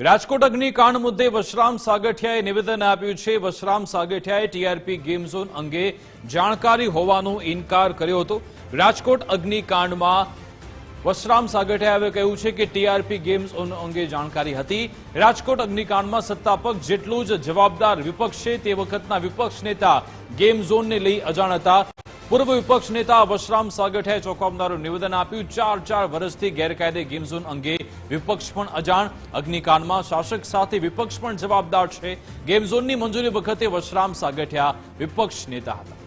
રાજકોટ અગ્નિકાંડ મુદ્દે વશરામ સાગઠિયાએ નિવેદન આપ્યું છે. વશરામ સાગઠિયાએ ટીઆરપી ગેમ ઝોન અંગે જાણકારી હોવાનો ઇનકાર કર્યો હતો. રાજકોટ અગ્નિકાંડમાં વશરામ સાગઠિયાએ કહ્યું છે કે ટીઆરપી ગેમ ઝોન અંગે જાણકારી હતી. રાજકોટ અગ્નિકાંડમાં સત્તાપક્ષ જેટલું જ જવાબદાર વિપક્ષ છે તે વખતના વિપક્ષ નેતા ગેમ ઝોનને લઈ અજાણ હતા. પૂર્વ વિપક્ષ નેતા વશરામ સાગઠિયાએ ચોંકાવનારું નિવેદન આપ્યું. ચાર ચાર વર્ષથી ગેરકાયદે ગેમઝોન અંગે વિપક્ષ પણ અજાણ. અગ્નિકાંડમાં શાસક સાથે વિપક્ષ પણ જવાબદાર છે. ગેમઝોનની મંજૂરી વખતે વશરામ સાગઠિયા વિપક્ષ નેતા હતા.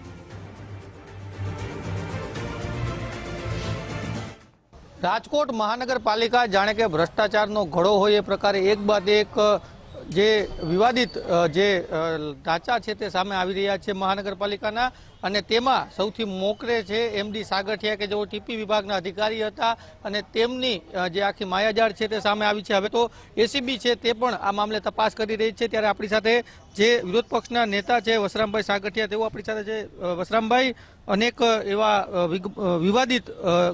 રાજકોટ મહાનગરપાલિકા જાણે કે ભ્રષ્ટાચારનો ઘડો હોય એ પ્રકારે એક બાદ એક જે વિવાદિત જે ઢાંચા છે તે સામે આવી રહ્યા છે મહાનગરપાલિકાના અને તેમાં સૌથી મોકરે છે એમડી સાગઠિયા કે જેઓ ટીપી વિભાગના અધિકારી હતા અને તેમની જે આખી માયાજાળ છે તે સામે આવી છે. હવે તો એસીબી છે તે પણ આ મામલે તપાસ કરી રહી છે. ત્યારે આપણી સાથે જે વિરોધ પક્ષના નેતા છે વસરામભાઈ સાગઠિયા, તેઓ આપણી સાથે છે. વસરામભાઈ, અનેક એવા વિવાદિત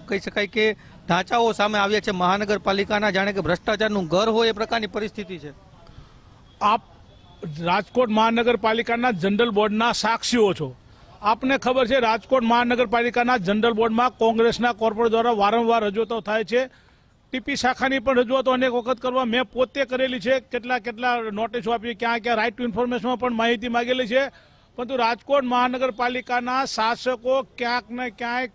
કહી શકાય કે ઢાંચાઓ સામે આવ્યા છે મહાનગરપાલિકાના. જાણે કે ભ્રષ્ટાચારનું ઘર હોય એ પ્રકારની પરિસ્થિતિ છે. આપ રાજકોટ મહાનગરપાલિકાના જનરલ બોર્ડના સાક્ષીઓ છો. આપને ખબર છે રાજકોટ મહાનગરપાલિકાના જનરલ બોર્ડમાં કોંગ્રેસના કોર્પોરેટ દ્વારા વારંવાર રજૂઆતો થાય છે. ટીપી શાખાની પણ રજૂઆતો અનેક વખત કરવા મેં પોતે કરેલી છે. કેટલા કેટલા નોટિસો આપી ક્યાં ક્યાં રાઇટ ટુ ઇન્ફોર્મેશનમાં પણ માહિતી માગેલી છે. પરંતુ રાજકોટ મહાનગરપાલિકાના શાસકો ક્યાંક ને ક્યાંક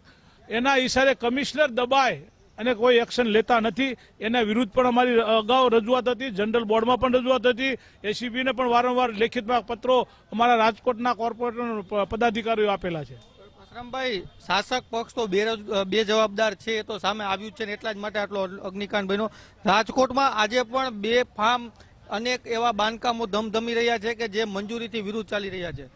એના ઈશારે કમિશનર દબાય અને કોઈ એક્શન લેતા નથી. એના વિરુદ્ધ પણ અમારી અગાઉ રજૂઆત હતી. જનરલ બોર્ડમાં પણ રજૂઆત હતી. એસીબીને પણ વારંવાર લેખિતમાં પત્રો અમારા રાજકોટના કોર્પોરેટર પદાધિકારીઓ આપેલા છે. વસરામભાઈ શાસક પક્ષ તો બેરોજ- બે જવાબદાર છે. એ તો સામે આવ્યું છે ને એટલા જ માટે આટલો અગ્નિકાંડ બન્યો. રાજકોટમાં આજે પણ બે ફાર્મ અનેક એવા બાંધકામો ધમધમી રહ્યા છે કે જે મંજૂરીથી વિરુદ્ધ ચાલી રહ્યા છે.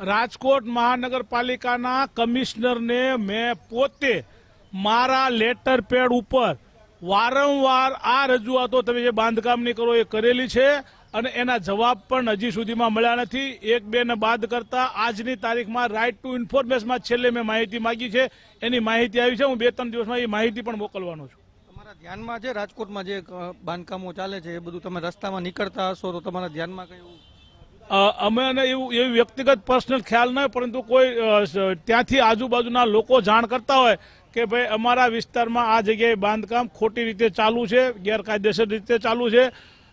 રાજકોટ મહાનગરપાલિકાના કમિશનરને મેં પોતે મારા લેટર પેડ ઉપર વારંવાર આ રજૂઆતો તમે જે બાંધકામની કરો એ કરેલી છે અને એના જવાબ પણ હજી સુધીમાં મળ્યા નથી. એક બે ને બાદ કરતા આજની તારીખમાં રાઇટ ટુ ઇન્ફોર્મેશનમાં છેલ્લે મેં માહિતી માગી છે. એની માહિતી આવી છે. હું બે ત્રણ દિવસમાં એ માહિતી પણ મોકલવાનો છું. તમારા ધ્યાનમાં છે રાજકોટમાં જે બાંધકામો ચાલે છે એ બધું તમે રસ્તામાં નીકળતા હશો તો તમારા ધ્યાનમાં કયું અમે અને એવું એવું વ્યક્તિગત પર્સનલ ખ્યાલ નહીં પરંતુ કોઈ ત્યાંથી આજુબાજુના લોકો જાણ કરતા હોય કે ભાઈ અમારા વિસ્તારમાં આ જગ્યાએ બાંધકામ ખોટી રીતે ચાલુ છે ગેરકાયદેસર રીતે ચાલુ છે.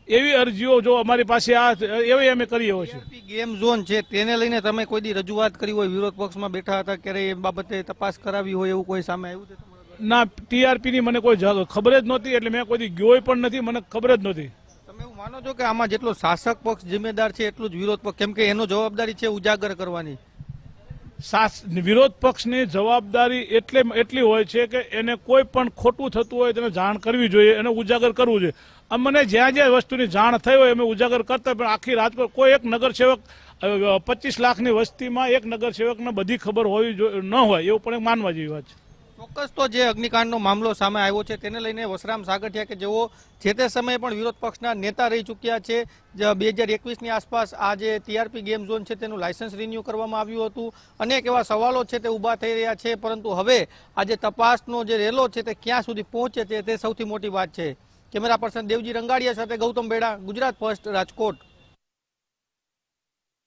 એવી અરજીઓ જો અમારી પાસે આ એવી અમે કરી હોય છે. ગેમ ઝોન છે તેને લઈને તમે કોઈ દી રજૂઆત કરી હોય વિરોધ પક્ષમાં બેઠા હતા ક્યારે એ બાબતે તપાસ કરાવી હોય એવું કોઈ સામે આવ્યું ના ટીઆરપીની મને કોઈ ખબર જ નહોતી એટલે મેં કોઈ ગયો પણ નથી મને ખબર જ નહોતી. તમે એવું માનો છો કે આમાં જેટલો શાસક પક્ષ જિમ્મેદાર છે એટલું જ વિરોધ પક્ષ કેમ કે એનો જવાબદારી છે ઉજાગર કરવાની. વિરોધ પક્ષની જવાબદારી એટલે, એટલી હોય છે કે એને કોઈ પણ ખોટું થતું હોય તેને જાણ કરવી જોઈએ, એને ઉજાગર કરવું જોઈએ. અમને જ્યાં જ્યાં વસ્તુની જાણ થઈ હોય અમે ઉજાગર કરતા પણ આખી રાજકોટ કોઈ એક નગરસેવક પચીસ લાખની વસ્તીમાં એક નગરસેવકને બધી ખબર હોવી ન હોય, એવું પણ માનવા જેવી વાત છે. ચોક્કસ તો જે અગ્નિકાંડનો મામલો સામે આવ્યો છે, તેને લઈને વસરામ સાગઠિયા કે જેઓ જે તે સમયે પણ વિરોધ પક્ષના નેતા રહી ચૂક્યા છે બે હજાર એકવીસની આસપાસ આ જે ટીઆરપી ગેમ ઝોન છે, તેનું લાયસન્સ રિન્યુ કરવામાં આવ્યું હતું. અનેક એવા સવાલો છે તે ઊભા થઈ રહ્યા છે, પરંતુ હવે આ જે તપાસનો જે રેલો છે તે ક્યાં સુધી પહોંચે છે તે સૌથી મોટી વાત છે. કેમેરા પર્સન દેવજી રંગાડિયા સાથે ગૌતમ બેડા, ગુજરાત ફર્સ્ટ રાજકોટ.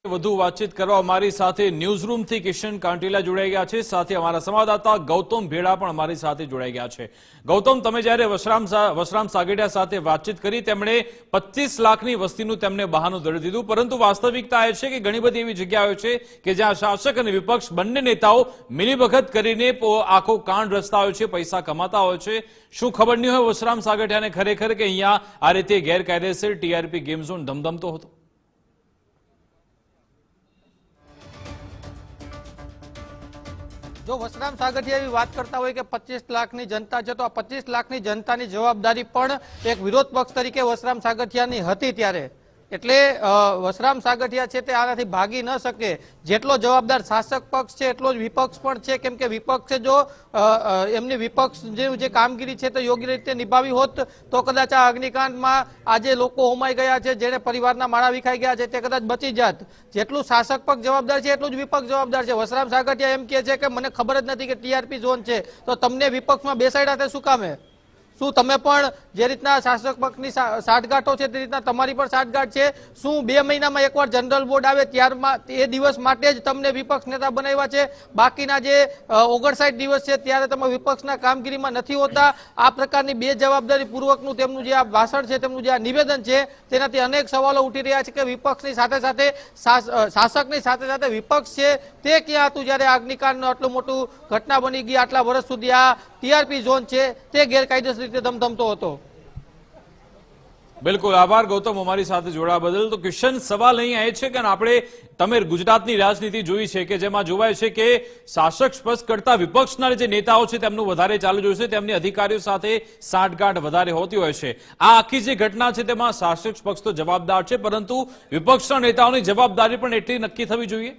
વધુ વાતચીત કરવા અમારી સાથે ન્યૂઝરૂમથી કિશન કાંટીલા જોડાઈ ગયા છે. સાથે અમારા સંવાદદાતા ગૌતમ ભેડા પણ અમારી સાથે જોડાઈ ગયા છે. ગૌતમ, તમે જ્યારે વશરામ વશરામ સાગેડિયા સાથે વાતચીત કરી, તેમણે પચીસ લાખની વસ્તીનું તેમને બહાનું ધરી દીધું. પરંતુ વાસ્તવિકતા એ છે કે ઘણી બધી એવી જગ્યાઓ છે કે જ્યાં શાસક અને વિપક્ષ બંને નેતાઓ મિલીભગત કરીને આખો કાંડ રચતા હોય છે, પૈસા કમાતા હોય છે. શું ખબર નહીં હોય વશરામ સાગઠિયાને ખરેખર કે અહીંયા આ રીતે ગેરકાયદેસર ટીઆરપી ગેમ ઝોન ધમધમતો હતો? જો વસરામ સાગઠિયા એવી વાત કરતા હોય કે પચીસ લાખની જનતા છે, તો આ પચીસ લાખની જનતાની જવાબદારી પણ એક વિરોધ પક્ષ તરીકે વસરામ સાગઠિયાની હતી ત્યારે. એટલે વસરામ સાગઠિયા છે તે આનાથી ભાગી ન શકે. જેટલો જવાબદાર શાસક પક્ષ છે, એટલો જ વિપક્ષ પણ છે. કેમ કે વિપક્ષે જો એમની વિપક્ષ જે કામગીરી છે તે યોગ્ય રીતે નિભાવી હોત, તો કદાચ આ અગ્નિકાંડમાં આજે લોકો હોમાઈ ગયા છે જેને પરિવારના માળા વિખાઈ ગયા છે, તે કદાચ બચી જાત. જેટલું શાસક પક્ષ જવાબદાર છે, એટલું જ વિપક્ષ જવાબદાર છે. વસરામ સાગઠિયા એમ કહે છે કે, મને ખબર જ નથી કે ટીઆરપી ઝોન છે. તો તમને વિપક્ષમાં બેસાડ્યા તે શું કામે? શું તમે પણ જે રીતના શાસક પક્ષની સાંઠગાંઠો છે તે રીતના તમારી પણ સાઠગાંઠ છે? શું બે મહિનામાં એકવાર જનરલ બોર્ડ આવે ત્યારમાં એ દિવસ માટે જ તમને વિપક્ષ નેતા બનાવ્યા છે? બાકીના જે ઓગણસાઠ દિવસ છે ત્યારે તમે વિપક્ષના કામગીરીમાં નથી હોતા. આ પ્રકારની બે જવાબદારી પૂર્વકનું તેમનું જે આ ભાષણ છે, તેમનું જે આ નિવેદન છે, તેનાથી અનેક સવાલો ઉઠી રહ્યા છે કે વિપક્ષની સાથે સાથે શાસ- શાસકની સાથે સાથે વિપક્ષ છે તે ક્યાં હતું? જ્યારે અગ્નિકાંડનું આટલું મોટું ઘટના બની ગઈ આટલા વર્ષ સુધી આ ટીઆરપી ઝોન છે તે ગેરકાયદેસર રીતે ધમધમતો હતો. બિલકુલ આભાર ગૌતમ અમારી સાથે જોડાવા બદલ. તો કિશન સવાલ અહીં એ છે કે આપણે તમે ગુજરાતની રાજનીતિ જોઈ છે કે જેમાં જોવાય છે કે શાસક સ્પષ્ટ કરતા વિપક્ષના જે નેતાઓ છે તેમનું વધારે ચાલુ જોયું છે તેમની અધિકારીઓ સાથે સાંઠગાંઠ વધારે હોતી હોય છે. આ આખી જે ઘટના છે તેમાં શાસક પક્ષ તો જવાબદાર છે પરંતુ વિપક્ષના નેતાઓની જવાબદારી પણ એટલી નક્કી થવી જોઈએ?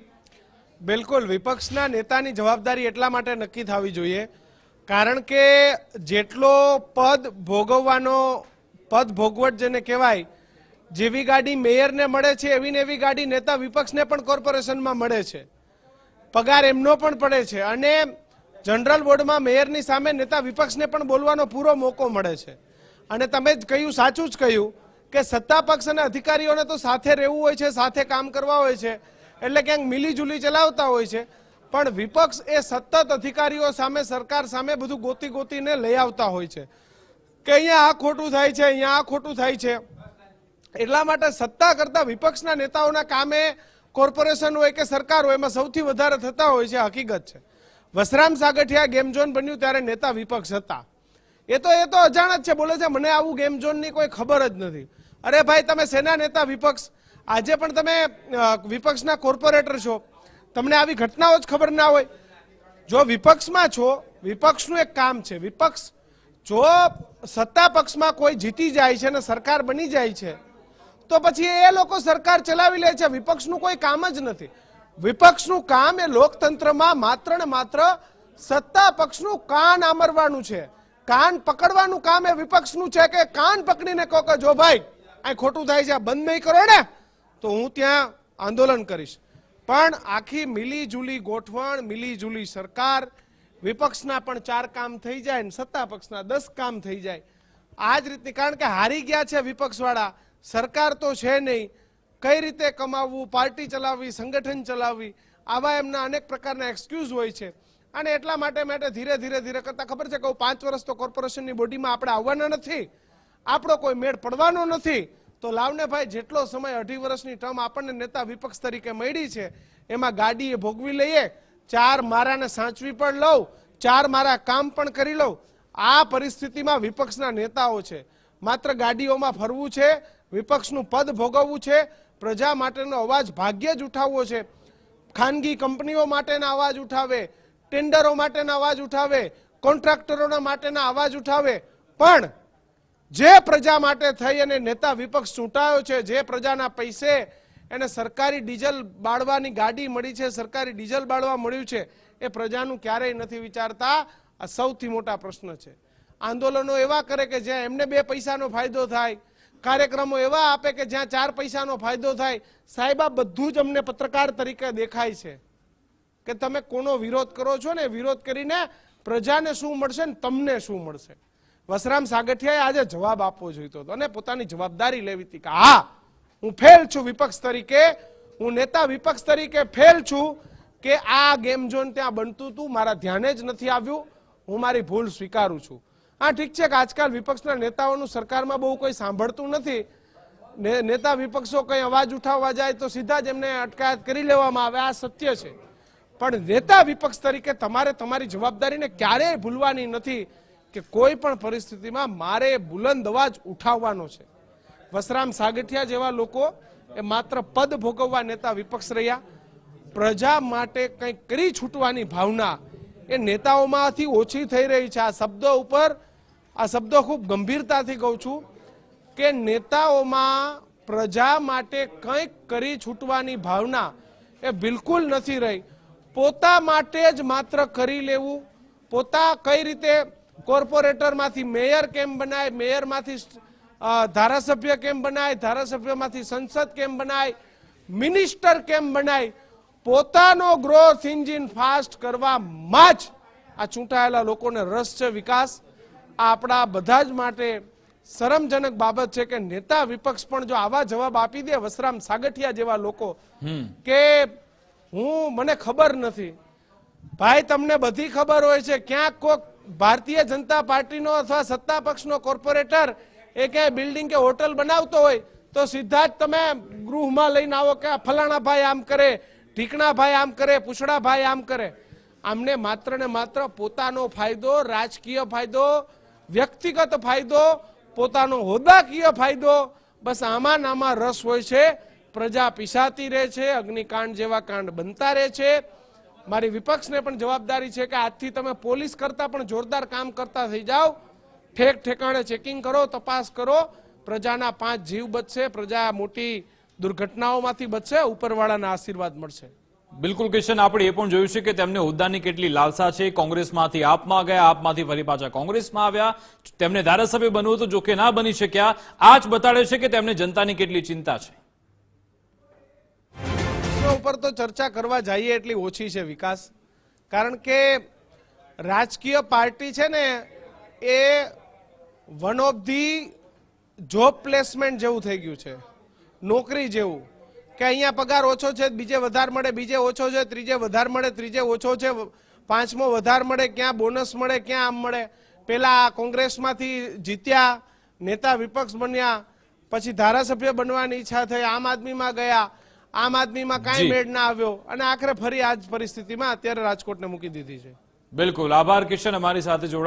બિલકુલ વિપક્ષના નેતાની જવાબદારી એટલા માટે નક્કી થવી જોઈએ કારણ કે જેટલો પદ ભોગવવાનો, પદ ભોગવટ જેને કહેવાય, જેવી ગાડી મેયરને મળે છે, એવી ને એવી ગાડી નેતા વિપક્ષને પણ કોર્પોરેશનમાં મળે છે. પગાર એમનો પણ પડે છે અને જનરલ બોર્ડમાં મેયરની સામે નેતા વિપક્ષને પણ બોલવાનો પૂરો મોકો મળે છે. અને તમે જ કહ્યું, સાચું જ કહ્યું કે સત્તા પક્ષ અને અધિકારીઓને તો સાથે રહેવું હોય છે, સાથે કામ કરવા હોય છે, એટલે ક્યાંક મિલીજુલી ચલાવતા હોય છે. પણ વિપક્ષ એ સતત અધિકારીઓ સામે, સરકાર સામે બધું ગોતી ગોતીને લઈ આવતા હોય છે. કે અહીંયા આ ખોટું થાય છે, અહીંયા આ ખોટું થાય છે. એટલા માટે સત્તા કરતા વિપક્ષના નેતાઓના કામે કોર્પોરેશન હોય કે સરકાર હોય એમાં સૌથી વધારે થતા હોય છે, હકીકત છે. વસરામ સાગઠિયા ગેમ ઝોન બન્યું ત્યારે નેતા વિપક્ષ હતા. એ તો એ તો અજાણ જ છે, બોલે છે, મને આવું ગેમ ઝોનની કોઈ ખબર જ નથી. અરે ભાઈ, તમે સેના નેતા વિપક્ષ, આજે પણ તમે વિપક્ષના કોર્પોરેટર છો. તમને આવી ઘટનાઓ જ ખબર ના હોય. જો વિપક્ષમાં છો, વિપક્ષનું એક કામ છે. વિપક્ષ જો સત્તા પક્ષમાં કોઈ જીતી જાય છે અને સરકાર બની જાય છે, તો પછી એ લોકો સરકાર ચલાવી લે છે. વિપક્ષનું કોઈ કામ જ નથી. વિપક્ષનું કામ એ લોકતંત્રમાં માત્ર ને માત્ર સત્તા પક્ષનું કાન આમરવાનું છે. કાન પકડવાનું કામ એ વિપક્ષનું છે કે કાન પકડીને કહો કે જો ભાઈ, આ ખોટું થાય છે બંધ નહીં કરો ને તો હું ત્યાં આંદોલન કરીશ. પણ આખી મિલીજુલી ગોઠવણ, મિલીજુલી સરકાર, વિપક્ષના પણ ચાર કામ થઈ જાય ને સત્તા પક્ષના દસ કામ થઈ જાય. આ જ રીતની, કારણ કે હારી ગયા છે વિપક્ષવાળા, સરકાર તો છે નહીં. કઈ રીતે કમાવવું, પાર્ટી ચલાવવી, સંગઠન ચલાવવી, આવા એમના અનેક પ્રકારના એક્સક્યુઝ હોય છે. અને એટલા માટે માટે ધીરે ધીરે ધીરે કરતા ખબર છે કે હું પાંચ વર્ષ તો કોર્પોરેશનની બોડીમાં આપણે આવવાના નથી. આપણો કોઈ મેળ પડવાનો નથી. તો લાવને ભાઈ, જેટલો સમય અઢી વર્ષની ટર્મ આપણને નેતા વિપક્ષ તરીકે મળી છે, એમાં ગાડી એ ભોગવી લઈએ, ચાર મારાને સાચવી પણ લઉં, ચાર મારા કામ પણ કરી લઉં. આ પરિસ્થિતિમાં વિપક્ષના નેતાઓ છે. માત્ર ગાડીઓમાં ફરવું છે, વિપક્ષનું પદ ભોગવવું છે, પ્રજા માટેનો અવાજ ભાગ્યે જ ઉઠાવવો છે. ખાનગી કંપનીઓ માટેના અવાજ ઉઠાવે, ટેન્ડરો માટેના અવાજ ઉઠાવે, કોન્ટ્રાક્ટરોના માટેના અવાજ ઉઠાવે. પણ જે પ્રજા માટે થઈ અને નેતા વિપક્ષ ચૂંટાયો છે, જે પ્રજાના પૈસે એને સરકારી ડીઝલ બાળવાની ગાડી મળી છે, સરકારી ડીઝલ બાળવા મળ્યું છે, એ પ્રજાનું ક્યારેય નથી વિચારતા. આ સૌથી મોટા પ્રશ્ન છે. આંદોલનો એવા કરે કે જ્યાં એમને બે પૈસાનો ફાયદો થાય, કાર્યક્રમો એવા આપે કે જ્યાં ચાર પૈસાનો ફાયદો થાય. સાહેબ, આ બધું જ અમને પત્રકાર તરીકે દેખાય છે કે તમે કોનો વિરોધ કરો છો ને? વિરોધ કરીને પ્રજાને શું મળશે ને તમને શું મળશે? વસરામ સાગઠિયાએ આજે જવાબ આપવો જોઈતો હતો અને પોતાની જવાબદારી લેવી હતી કે હા, હું ફેલ છું વિપક્ષ તરીકે, હું નેતા વિપક્ષ તરીકે ફેલ છું કે આ ગેમ ઝોન ત્યાં બનતું હતું, મારા ધ્યાને જ નથી આવ્યું, હું મારી ભૂલ સ્વીકારું છું. હા, ઠીક છે કે આજકાલ વિપક્ષના નેતાઓનું સરકારમાં બહુ કોઈ સાંભળતું નથી. નેતા વિપક્ષો કંઈ અવાજ ઉઠાવવા જાય તો સીધા જ એમને અટકાયત કરી લેવામાં આવે, આ સત્ય છે. પણ નેતા વિપક્ષ તરીકે તમારે તમારી જવાબદારીને ક્યારેય ભૂલવાની નથી. કે કોઈ પણ પરિસ્થિતિમાં મારે બુલંદ અવાજ ઉઠાવવાનો છે. વસરામ સાગઠિયા જેવા લોકો એ માત્ર પદ ભોગવવા નેતા વિપક્ષ રહ્યા. પ્રજા માટે કંઈક કરી છૂટવાની ભાવના એ નેતાઓમાંથી ઓછી થઈ રહી છે. આ શબ્દો ઉપર, આ શબ્દો ખૂબ ગંભીરતાથી કહું છું કે નેતાઓમાં પ્રજા માટે કંઈક કરી છૂટવાની ભાવના એ બિલકુલ નથી રહી. પોતા માટે જ માત્ર કરી લેવું, પોતા કઈ રીતે કોર્પોરેટરમાંથી મેયર કેમ બનાય મેયરમાંથી ધારાસભ્ય કેમ બનાય ધારાસભ્યમાંથી સંસદ કેમ બનાય મિનિસ્ટર કેમ બનાય પોતાનો ગ્રોથ એન્જિન ફાસ્ટ કરવામાં જ આ ચૂંટાયેલા લોકોને રસ છે વિકાસ. આ આપણા બધા જ માટે શરમજનક બાબત છે કે નેતા વિપક્ષ પણ જો આવા જવાબ આપી દે વસરામ સાગઠિયા જેવા લોકો કે હું મને ખબર નથી. ભાઈ તમને બધી ખબર હોય છે ક્યાંક કોક ભારતીય જનતા પાર્ટીનો અથવા સત્તા પક્ષનો કોર્પોરેટર એ ક્યાંય બિલ્ડિંગ કે હોટલ બનાવતો હોય તો સીધા જ તમે ગૃહમાં લઈને આવો કે ફલાણા ભાઈ આમ કરે, ઢીકણા ભાઈ આમ કરે, પૂછડા ભાઈ આમ કરે. આમને માત્ર ને માત્ર પોતાનો ફાયદો, રાજકીય ફાયદો, વ્યક્તિગત ફાયદો, પોતાનો હોદ્દાકીય ફાયદો, બસ આમાં આમાં રસ હોય છે. પ્રજા પીસાતી રહે છે, અગ્નિકાંડ જેવા કાંડ બનતા રહે છે. મારી વિપક્ષને પણ જવાબદારી છે કે આજથી તમે પોલીસ કરતા પણ જોરદાર કામ કરતા થઈ જાઓ. ઠેક ઠેકાણે ચેકિંગ કરો, તપાસ કરો. પ્રજાના પાંચ જીવ બચશે, પ્રજા મોટી દુર્ઘટનાઓમાંથી બચશે, ઉપરવાળાના આશીર્વાદ મળશે. બિલકુલ કિશન, આપણે એ પણ જોયું છે કે તેમને હોદ્દાની કેટલી લાલસા છે. કોંગ્રેસમાંથી આપમાં ગયા, આપમાંથી ફરી પાછા કોંગ્રેસમાં આવ્યા. તેમને ધારાસભ્ય બનવું તો જોકે ના બની શક્યા. આ જ બતાડે છે કે તેમને જનતાની કેટલી ચિંતા છે. ઉપર તો ચર્ચા કરવા જઈએ એટલી ઓછી છે વિકાસ. કારણ કે રાજકીય પાર્ટી છે ને, એ one of the job placement જેવું થઈ ગયું છે. નોકરી જેવું. કે અહીંયા પગાર ઓછો છે, બીજે વધારે મળે, બીજે ઓછો છે, ત્રીજે વધારે મળે, ત્રીજે ઓછો છે, પાંચમો વધારે મળે, ક્યાં બોનસ મળે, ક્યાં આમ મળે. પેલા કોંગ્રેસમાંથી જીત્યા, નેતા વિપક્ષ બન્યા, પછી ધારાસભ્ય બનવાની ઈચ્છા થઈ, આમ આદમીમાં ગયા આમ આદમીમાં કાંઈ. મેળ ના આવ્યો. અને આખરે ફરી આ જ પરિસ્થિતિમાં અત્યારે રાજકોટને મૂકી દીધી છે. બિલકુલ. આભાર કિશન અમારી સાથે જોડા